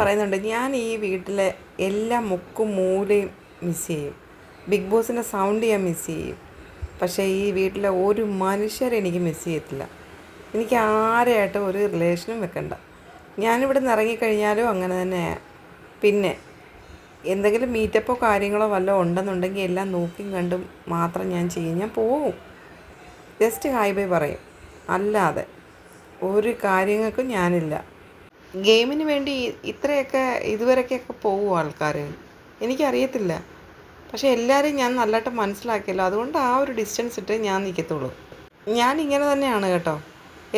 പറയുന്നുണ്ട് ഞാൻ ഈ വീട്ടിലെ എല്ലാ മുക്കും മൂലയും മിസ് ചെയ്യും. ബിഗ് ബോസിന്റെ സൗണ്ട് ഞാൻ മിസ് ചെയ്യും. പക്ഷേ ഈ വീട്ടിലെ ഒരു മനുഷ്യരെ എനിക്ക് മിസ് ചെയ്യത്തില്ല. എനിക്ക് ആരെയായിട്ടും ഒരു റിലേഷനും വെക്കണ്ട. ഞാനിവിടെ നിന്ന് ഇറങ്ങിക്കഴിഞ്ഞാലും അങ്ങനെ തന്നെ. പിന്നെ എന്തെങ്കിലും മീറ്റപ്പോ കാര്യങ്ങളോ വല്ലതും ഉണ്ടെന്നുണ്ടെങ്കിൽ എല്ലാം നോക്കിയും കണ്ടും മാത്രം ഞാൻ ചെയ്യും. ഞാൻ പോവും. ജസ്റ്റ് ഹായ് ബൈ പറയും. അല്ലാതെ ഒരു കാര്യങ്ങൾക്കും ഞാനില്ല. ഗെയിമിന് വേണ്ടി ഇത്രയൊക്കെ ഇതുവരെയൊക്കെ പോകും ആൾക്കാർ എനിക്കറിയത്തില്ല. പക്ഷെ എല്ലാവരെയും ഞാൻ നല്ലതായിട്ട് മനസ്സിലാക്കിയല്ലോ. അതുകൊണ്ട് ആ ഒരു ഡിസ്റ്റൻസ് ഇട്ട് ഞാൻ നിൽക്കത്തുള്ളൂ ഞാൻ ഇങ്ങനെ തന്നെയാണ് കേട്ടോ.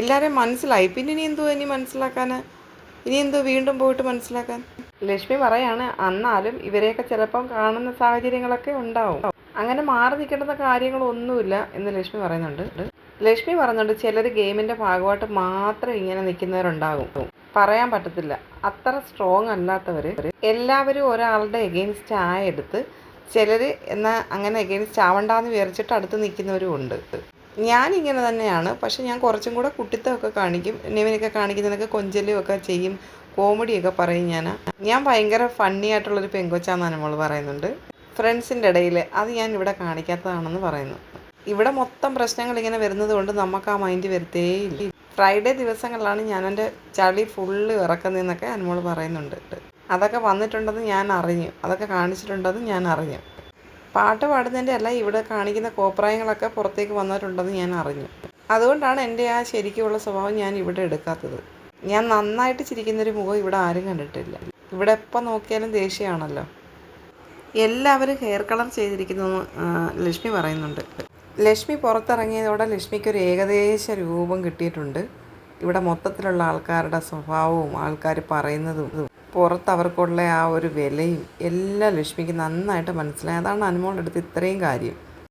എല്ലാവരെയും മനസ്സിലായി. പിന്നെ ഇനി എന്തോ ഇനി മനസ്സിലാക്കാൻ ഇനി എന്തോ വീണ്ടും പോയിട്ട് മനസ്സിലാക്കാൻ? ലക്ഷ്മി പറയാണ് എന്നാലും ഇവരെയൊക്കെ ചിലപ്പം കാണുന്ന സാഹചര്യങ്ങളൊക്കെ ഉണ്ടാവും. അങ്ങനെ മാറി നിൽക്കേണ്ടുന്ന കാര്യങ്ങളൊന്നുമില്ല എന്ന് ലക്ഷ്മി പറയുന്നുണ്ട്. ലക്ഷ്മി പറയുന്നുണ്ട് ചിലർ ഗെയിമിന്റെ ഭാഗമായിട്ട് മാത്രം ഇങ്ങനെ നിൽക്കുന്നവരുണ്ടാകും പറയാൻ പറ്റത്തില്ല. അത്ര സ്ട്രോങ് അല്ലാത്തവർ എല്ലാവരും ഒരാളുടെ എഗെയിൻസ്റ്റ് ആയെടുത്ത് ചിലർ എന്നാൽ അങ്ങനെ എഗെയിൻസ്റ്റ് ആവണ്ടെന്ന് വിചാരിച്ചിട്ട് അടുത്ത് നിൽക്കുന്നവരും ഉണ്ട്. ഞാൻ ഇങ്ങനെ തന്നെയാണ്. പക്ഷെ ഞാൻ കുറച്ചും കൂടെ കുട്ടിത്തമൊക്കെ കാണിക്കും. നെവിനൊക്കെ കാണിക്കുന്നതിനൊക്കെ കൊഞ്ചലും ഒക്കെ ചെയ്യും. കോമഡിയൊക്കെ പറയും ഞാൻ ഞാൻ ഭയങ്കര ഫണ്ണി ആയിട്ടുള്ളൊരു പെങ്കൊച്ചാന്നാണ് നമ്മൾ പറയുന്നുണ്ട്. ഫ്രണ്ട്സിന്റെ ഇടയിൽ അത് ഞാൻ ഇവിടെ കാണിക്കാത്തതാണെന്ന് പറയുന്നു. ഇവിടെ മൊത്തം പ്രശ്നങ്ങൾ ഇങ്ങനെ വരുന്നത് കൊണ്ട് നമുക്ക് ആ മൈൻഡ് വരുത്തേയില്ല. ഫ്രൈഡേ ദിവസങ്ങളിലാണ് ഞാൻ എന്റെ ചളി ഫുള്ള് ഇറക്കുന്നതെന്നൊക്കെ അനുമോൾ പറയുന്നുണ്ട്. അതൊക്കെ വന്നിട്ടുണ്ടെന്ന് ഞാൻ അറിഞ്ഞു. അതൊക്കെ കാണിച്ചിട്ടുണ്ടെന്ന് ഞാൻ അറിഞ്ഞു. പാട്ട് പാടുന്നതിന്റെ അല്ല ഇവിടെ കാണിക്കുന്ന കോപ്രായങ്ങളൊക്കെ പുറത്തേക്ക് വന്നിട്ടുണ്ടെന്ന് ഞാൻ അറിഞ്ഞു. അതുകൊണ്ടാണ് എന്റെ ആ ശരിക്കുമുള്ള സ്വഭാവം ഞാൻ ഇവിടെ എടുക്കാത്തത്. ഞാൻ നന്നായിട്ട് ചിരിക്കുന്നൊരു മുഖം ഇവിടെ ആരും കണ്ടിട്ടില്ല. ഇവിടെ എപ്പോൾ നോക്കിയാലും ദേഷ്യമാണല്ലോ. എല്ലാവരും ഹെയർ കളർ ചെയ്തിരിക്കുന്നു ലക്ഷ്മി പറയുന്നുണ്ട്. ലക്ഷ്മി പുറത്തിറങ്ങിയതോടെ ലക്ഷ്മിക്ക് ഒരു ഏകദേശ രൂപം കിട്ടിയിട്ടുണ്ട്. ഇവിടെ മൊത്തത്തിലുള്ള ആൾക്കാരുടെ സ്വഭാവവും ആൾക്കാർ പറയുന്നതും പുറത്ത് അവർക്കുള്ള ആ ഒരു വിലയും എല്ലാം ലക്ഷ്മിക്ക് നന്നായിട്ട് മനസ്സിലായി. അതാണ് അനുമോളുടെ അടുത്ത് ഇത്രയും കാര്യം.